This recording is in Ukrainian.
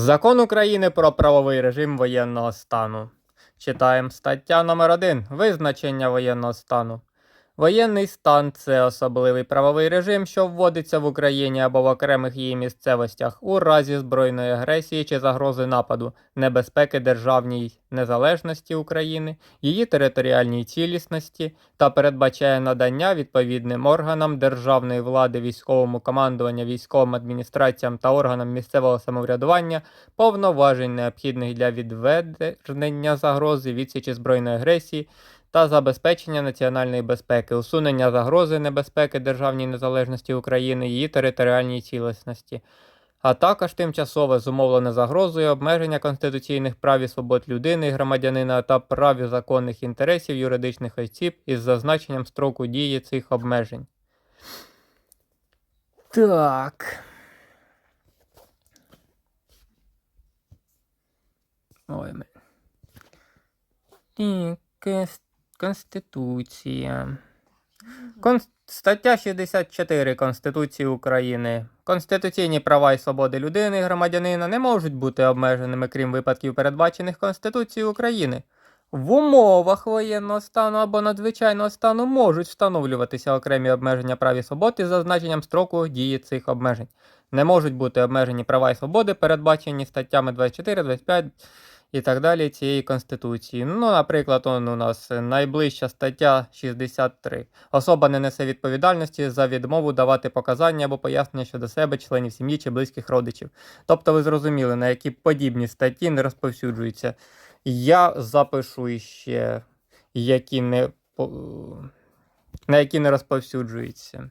Закон України про правовий режим воєнного стану. Читаємо стаття номер 1 Визначення воєнного стану. Воєнний стан це особливий правовий режим, що вводиться в Україні або в окремих її місцевостях у разі збройної агресії чи загрози нападу, небезпеки державній незалежності України, її територіальній цілісності та передбачає надання відповідним органам державної влади, військовому командуванню, військовим адміністраціям та органам місцевого самоврядування повноважень, необхідних для відведення загрози, відсічі збройної агресії та забезпечення національної безпеки, усунення загрози небезпеки державній незалежності України, її територіальній цілісності, а також тимчасове зумовлене загрозою обмеження конституційних прав і свобод людини і громадянина та прав і законних інтересів юридичних осіб із зазначенням строку дії цих обмежень. Так. Ой. Так, Конституція. Кон... Стаття 64 Конституції України. Конституційні права і свободи людини і громадянина не можуть бути обмеженими, крім випадків, передбачених Конституцією України. В умовах воєнного стану або надзвичайного стану можуть встановлюватися окремі обмеження прав і свобод із зазначенням строку дії цих обмежень. Не можуть бути обмежені права і свободи, передбачені статтями 24, 25 і так далі цієї Конституції. Ну, наприклад, он у нас найближча стаття 63. Особа не несе відповідальності за відмову давати показання або пояснення щодо себе, членів сім'ї чи близьких родичів. Тобто ви зрозуміли, на які подібні статті не розповсюджуються. Я запишу іще, які не, на які не розповсюджуються.